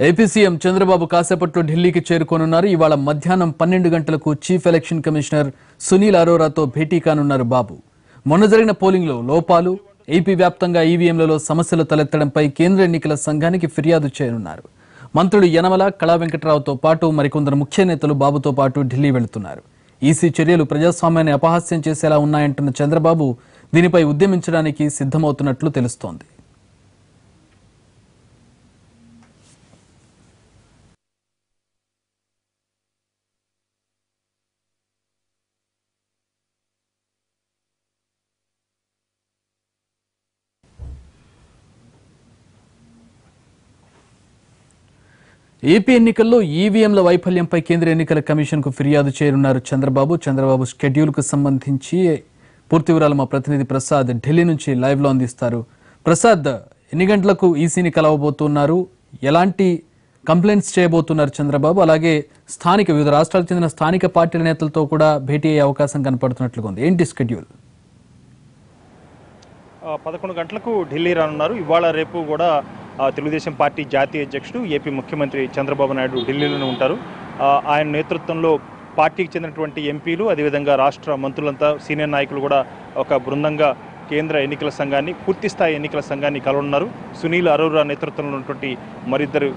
AP CM Chandrababu కాసేపట్లో ఢిల్లీకి చేరుకోనున్నారు. ఇవాళ మధ్యాహ్నం పన్నెండు గంటలకు చీఫ్ ఎలక్షన్ కమిషనర్ సునీల్ అరోరాతో భేటీ కానున్నారు బాబు. మొన్న జరిగిన పోలింగ్లో లోపాలు ఏపీ వ్యాప్తంగా ఈవీఎంలలో సమస్యలు తలెత్తడంపై కేంద్ర ఎన్నికల సంఘానికి ఫిర్యాదు చేయనున్నారు. మంత్రులు యనమల కళా వెంకటరావుతో పాటు మరికొందరు ముఖ్య నేతలు బాబుతో పాటు ఢిల్లీ వెళుతున్నారు. ఈసీ చర్యలు ప్రజాస్వామ్యాన్ని అపహాస్యం చేసేలా ఉన్నాయంటున్న చంద్రబాబు దీనిపై ఉద్యమించడానికి సిద్ధమవుతున్నట్లు తెలుస్తోంది. ఏపీ ఎన్నికల్లో ఈవీఎంల వైఫల్యంపై కేంద్ర ఎన్నికల కమిషన్కు ఫిర్యాదు చేయనున్నారు చంద్రబాబు. చంద్రబాబు షెడ్యూల్కు సంబంధించి పూర్తి వివరాలు మా ప్రతినిధి ప్రసాద్ ఢిల్లీ నుంచి లైవ్లో అందిస్తారు. ప్రసాద్ ఎన్ని గంటలకు ఈసీని కలవబోతున్నారు? ఎలాంటి కంప్లైంట్స్ చేయబోతున్నారు చంద్రబాబు? అలాగే స్థానిక వివిధ రాష్ట్రాలకు చెందిన స్థానిక పార్టీల నేతలతో కూడా భేటీ అయ్యే అవకాశం కనపడుతున్నట్లుగా ఉంది. ఏంటి షెడ్యూల్? పదకొండు గంటలకు ఢిల్లీ రానున్నారు. ఇవాళ రేపు కూడా తెలుగుదేశం పార్టీ జాతీయ అధ్యక్షుడు ఏపీ ముఖ్యమంత్రి చంద్రబాబు నాయుడు ఢిల్లీలోనే ఉంటారు. ఆయన నేతృత్వంలో పార్టీకి చెందినటువంటి ఎంపీలు అదేవిధంగా రాష్ట్ర మంత్రులంతా సీనియర్ నాయకులు కూడా ఒక బృందంగా కేంద్ర ఎన్నికల సంఘాన్ని పూర్తిస్థాయి ఎన్నికల సంఘాన్ని కలవనున్నారు. సునీల్ అరోరా నేతృత్వంలో ఉన్నటువంటి మరిద్దరు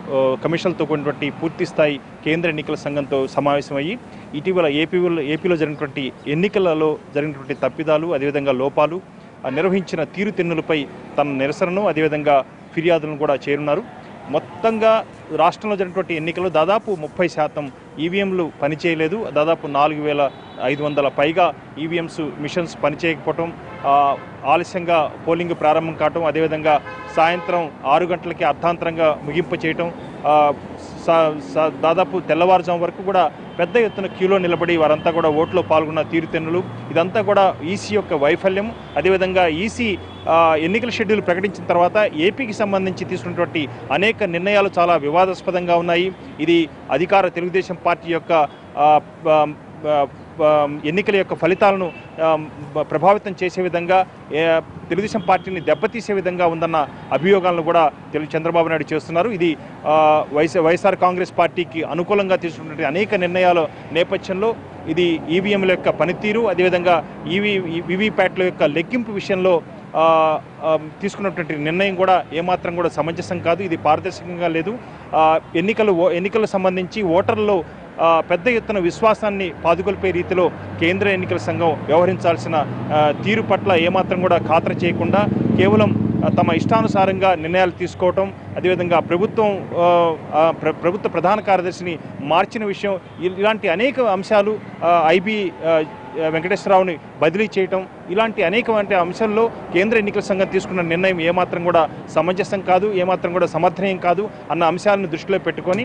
కమిషన్లతో కూడినటువంటి పూర్తిస్థాయి కేంద్ర ఎన్నికల సంఘంతో సమావేశమయ్యి ఇటీవల ఏపీలో ఏపీలో జరిగినటువంటి ఎన్నికలలో జరిగినటువంటి తప్పిదాలు అదేవిధంగా లోపాలు నిర్వహించిన తీరుతెన్నులపై తన నిరసనను అదేవిధంగా ఫిర్యాదులను కూడా చేరున్నారు. మొత్తంగా రాష్ట్రంలో జరిగినటువంటి ఎన్నికలు దాదాపు ముప్పై శాతం ఈవీఎంలు పనిచేయలేదు. దాదాపు నాలుగు వేల ఐదు వందల పైగా ఈవీఎంస్ మిషన్స్ పనిచేయకపోవటం ఆలస్యంగా పోలింగ్ ప్రారంభం కావటం అదేవిధంగా సాయంత్రం ఆరు గంటలకి అర్ధాంతరంగా ముగింపు చేయటం దాదాపు తెల్లవారుజాము వరకు కూడా పెద్ద ఎత్తున క్యూలో నిలబడి వారంతా కూడా ఓట్లో పాల్గొన్న తీరుతెన్నులు ఇదంతా కూడా ఈసీ యొక్క వైఫల్యం. అదేవిధంగా ఈసీ ఎన్నికల షెడ్యూల్ ప్రకటించిన తర్వాత ఏపీకి సంబంధించి తీసుకున్నటువంటి అనేక నిర్ణయాలు చాలా వివాదాస్పదంగా ఉన్నాయి. ఇది అధికార తెలుగుదేశం పార్టీ యొక్క ఎన్నికల యొక్క ఫలితాలను ప్రభావితం చేసే విధంగా తెలుగుదేశం పార్టీని దెబ్బతీసే విధంగా ఉందన్న అభియోగాలను కూడా తెలుగు చంద్రబాబు నాయుడు చేస్తున్నారు. ఇది వైఎస్ వైఎస్ఆర్ కాంగ్రెస్ పార్టీకి అనుకూలంగా తీసుకున్నటువంటి అనేక నిర్ణయాల నేపథ్యంలో ఇది ఈవీఎంల యొక్క పనితీరు అదేవిధంగా ఈవీ వివిప్యాట్ల యొక్క లెక్కింపు విషయంలో తీసుకున్నటువంటి నిర్ణయం కూడా ఏమాత్రం కూడా సమంజసం కాదు. ఇది పారదర్శకంగా లేదు. ఎన్నికలు ఓ- ఎన్నికలకు సంబంధించి ఓటర్లు పెద్ద ఎత్తున విశ్వాసాన్ని పాదుకొల్పే రీతిలో కేంద్ర ఎన్నికల సంఘం వ్యవహరించాల్సిన తీరు పట్ల ఏమాత్రం కూడా ఖాతరు చేయకుండా కేవలం తమ ఇష్టానుసారంగా నిర్ణయాలు తీసుకోవటం అదేవిధంగా ప్రభుత్వం ప్ర- ప్రభుత్వ ప్రధాన కార్యదర్శిని మార్చిన విషయం ఇలాంటి అనేక అంశాలు ఐబీ వెంకటేశ్వరరావుని బదిలీ చేయటం ఇలాంటి అనేకమైన అంశాల్లో కేంద్ర ఎన్నికల సంఘం తీసుకున్న నిర్ణయం ఏమాత్రం కూడా సమంజసం కాదు ఏమాత్రం కూడా సమర్థనీయం కాదు అన్న అంశాలను దృష్టిలో పెట్టుకొని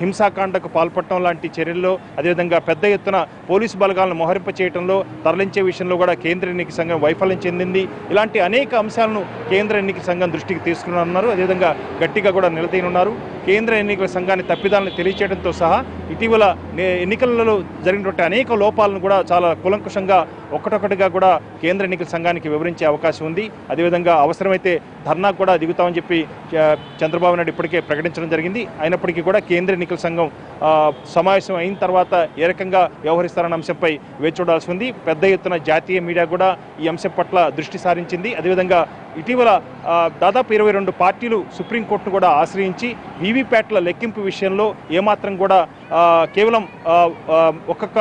హింసాకాండకు పాల్పడటం లాంటి చర్యల్లో అదేవిధంగా పెద్ద ఎత్తున పోలీసు బలగాలను మోహరింప చేయడంలో తరలించే విషయంలో కూడా కేంద్ర ఎన్నికల సంఘం వైఫల్యం చెందింది. ఇలాంటి అనేక అంశాలను కేంద్ర ఎన్నికల సంఘం దృష్టికి తీసుకున్నారు అదేవిధంగా గట్టిగా కూడా నిలదీనున్నారు. కేంద్ర ఎన్నికల సంఘాన్ని తప్పిదాలను తెలియచేయడంతో సహా ఇటీవల ఎన్నికలలో జరిగినటువంటి అనేక లోపాలను కూడా చాలా కులంకుషంగా ఒక్కటొక్కటిగా కూడా కేంద్ర ఎన్నికల సంఘానికి వివరించే అవకాశం ఉంది. అదేవిధంగా అవసరమైతే ధర్నా కూడా దిగుతామని చెప్పి చంద్రబాబు నాయుడు ఇప్పటికే ప్రకటించడం జరిగింది. అయినప్పటికీ కూడా కేంద్ర ఎన్నికల సంఘం సమావేశం అయిన తర్వాత ఏ రకంగా వ్యవహరిస్తారన్న అంశంపై వేచి చూడాల్సి ఉంది. పెద్ద ఎత్తున జాతీయ మీడియా కూడా ఈ అంశం పట్ల దృష్టి సారించింది. అదేవిధంగా ఇటీవల దాదాపు ఇరవై రెండు పార్టీలు సుప్రీంకోర్టును కూడా ఆశ్రయించి వీవీప్యాట్ల లెక్కింపు విషయంలో ఏమాత్రం కూడా కేవలం ఒక్కొక్క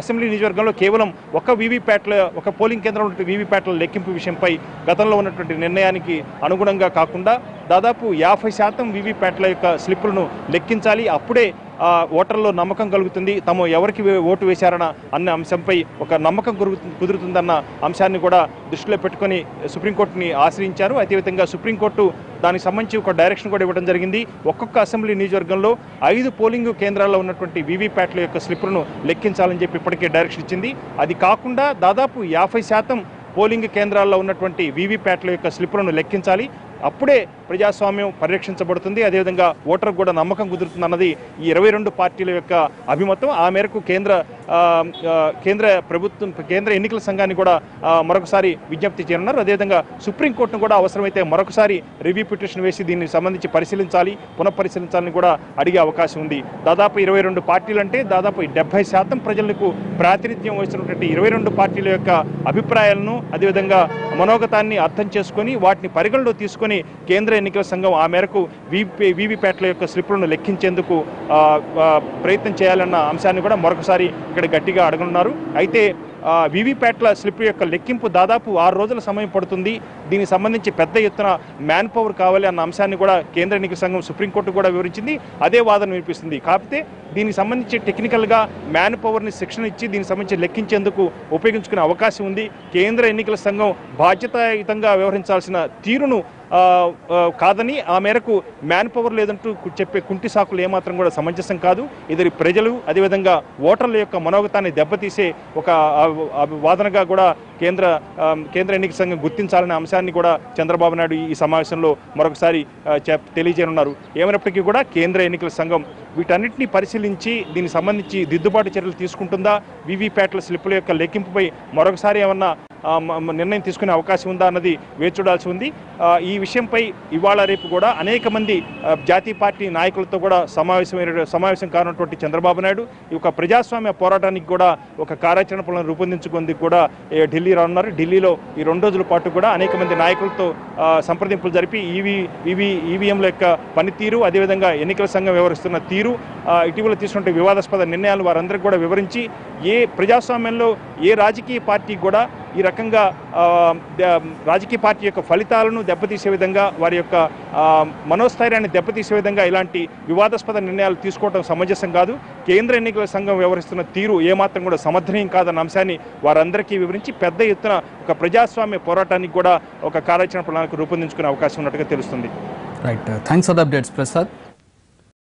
అసెంబ్లీ నియోజకవర్గంలో కేవలం ఒక వీవీప్యాట్ల ఒక పోలింగ్ కేంద్రంలో ఉన్నటువంటి వీవీప్యాట్ల లెక్కింపు విషయంపై గతంలో ఉన్నటువంటి నిర్ణయానికి అనుగుణంగా కాకుండా దాదాపు యాభై శాతం వీవీప్యాట్ల యొక్క స్లిప్పులను లెక్కించాలి. అప్పుడే ఆ, ఓటర్లో నమ్మకం కలుగుతుంది. తాము ఎవరికి ఓటు వేశారన్న అన్న అంశంపై ఒక నమ్మకం కుదురుతుందన్న అంశాన్ని కూడా దృష్టిలో పెట్టుకొని సుప్రీంకోర్టుని ఆశ్రయించారు. అదేవిధంగా సుప్రీంకోర్టు దానికి సంబంధించి ఒక డైరెక్షన్ కూడా ఇవ్వడం జరిగింది. ఒక్కొక్క అసెంబ్లీ నియోజకవర్గంలో ఐదు పోలింగ్ కేంద్రాల్లో ఉన్నటువంటి వీవీప్యాట్ల యొక్క స్లిప్పులను లెక్కించాలని చెప్పి ఇప్పటికే డైరెక్షన్ ఇచ్చింది. అది కాకుండా దాదాపు యాభై శాతం పోలింగ్ కేంద్రాల్లో ఉన్నటువంటి వీవీప్యాట్ల యొక్క స్లిప్లను లెక్కించాలి. అప్పుడే ప్రజాస్వామ్యం పరిరక్షించబడుతుంది. అదేవిధంగా ఓటర్కు కూడా నమ్మకం కుదురుతుంది అన్నది ఈ ఇరవై రెండు పార్టీల యొక్క అభిమతం. ఆ మేరకు కేంద్ర కేంద్ర ప్రభుత్వం కేంద్ర ఎన్నికల సంఘాన్ని కూడా మరొకసారి విజ్ఞప్తి చేయనున్నారు. అదేవిధంగా సుప్రీంకోర్టును కూడా అవసరమైతే మరొకసారి రివ్యూ పిటిషన్ వేసి దీనికి సంబంధించి పరిశీలించాలి పునఃపరిశీలించాలని కూడా అడిగే అవకాశం ఉంది. దాదాపు ఇరవై రెండు పార్టీలు అంటే దాదాపు డెబ్బై శాతం ప్రజలకు ప్రాతినిధ్యం వహిస్తున్నటువంటి ఇరవై రెండు పార్టీల యొక్క అభిప్రాయాలను అదేవిధంగా మనోగతాన్ని అర్థం చేసుకొని వాటిని పరిగణలో తీసుకొని కేంద్ర ఎన్నికల సంఘం ఆ మేరకు వీవీ వీవీప్యాట్ల యొక్క స్లిప్లను లెక్కించేందుకు ప్రయత్నం చేయాలన్న అంశాన్ని కూడా మరొకసారి ఇక్కడ గట్టిగా అడగనున్నారు. అయితే వివిప్యాట్ల స్లిప్ యొక్క లెక్కింపు దాదాపు ఆరు రోజుల సమయం పడుతుంది. దీనికి సంబంధించి పెద్ద ఎత్తున మ్యాన్ పవర్ కావాలి అన్న అంశాన్ని కూడా కేంద్ర ఎన్నికల సంఘం సుప్రీంకోర్టు కూడా వివరించింది. అదే వాదన వినిపిస్తుంది. కాకపోతే దీనికి సంబంధించి టెక్నికల్గా మ్యాన్ పవర్ని శిక్షణ ఇచ్చి దీనికి సంబంధించి లెక్కించేందుకు ఉపయోగించుకునే అవకాశం ఉంది. కేంద్ర ఎన్నికల సంఘం బాధ్యతాయుతంగా వ్యవహరించాల్సిన తీరును కాదని ఆ మేరకు మ్యాన్ పవర్ లేదంటూ చెప్పే కుంటి సాకులు ఏమాత్రం కూడా సమంజసం కాదు. ఇది ప్రజలు అదేవిధంగా ఓటర్ల యొక్క మనోగతాన్ని దెబ్బతీసే ఒక వాదనగా కూడా కేంద్ర కేంద్ర ఎన్నికల సంఘం గుర్తించాలనే అంశాన్ని కూడా చంద్రబాబు నాయుడు ఈ సమావేశంలో మరొకసారి తెలియజేయనున్నారు. ఏమైనప్పటికీ కూడా కేంద్ర ఎన్నికల సంఘం వీటన్నిటిని పరిశీలించి దీనికి సంబంధించి దిద్దుబాటు చర్యలు తీసుకుంటుందా? వీవీప్యాట్ల స్లిప్పుల యొక్క లెక్కింపుపై మరొకసారి ఏమన్నా నిర్ణయం తీసుకునే అవకాశం ఉందా అన్నది వేచి చూడాల్సి ఉంది. ఈ విషయంపై ఇవాళ రేపు కూడా అనేక మంది జాతీయ పార్టీ నాయకులతో కూడా సమావేశమైన సమావేశం కానటువంటి చంద్రబాబు నాయుడు ఈ యొక్క ప్రజాస్వామ్య పోరాటానికి కూడా ఒక కార్యాచరణ పనులను రూపొందించుకుంది కూడా ఢిల్లీ రానున్నారు. ఢిల్లీలో ఈ రెండు రోజుల పాటు కూడా అనేక మంది నాయకులతో సంప్రదింపులు జరిపి ఈవీ ఈవీ ఈవీఎంల యొక్క పనితీరు అదేవిధంగా ఎన్నికల సంఘం వ్యవహరిస్తున్న తీరు ఇటీవల తీసుకున్న వివాదాస్పద నిర్ణయాలు వారందరికీ కూడా వివరించి ఏ ప్రజాస్వామ్యంలో ఏ రాజకీయ పార్టీ కూడా ఈ రకంగా రాజకీయ పార్టీ యొక్క ఫలితాలను దెబ్బతీసే విధంగా వారి యొక్క మనోస్థైర్యాన్ని దెబ్బతీసే విధంగా ఇలాంటి వివాదాస్పద నిర్ణయాలు తీసుకోవడం సమంజసం కాదు. కేంద్ర ఎన్నికల సంఘం వ్యవహరిస్తున్న తీరు ఏమాత్రం కూడా సమర్థనీయం కాదన్న అంశాన్ని వారందరికీ వివరించి పెద్ద ఎత్తున ఒక ప్రజాస్వామ్య పోరాటానికి కూడా ఒక కార్యాచరణ ప్రణాళిక రూపొందించుకునే అవకాశం ఉన్నట్టుగా తెలుస్తుంది. Right thanks for the updates Prasad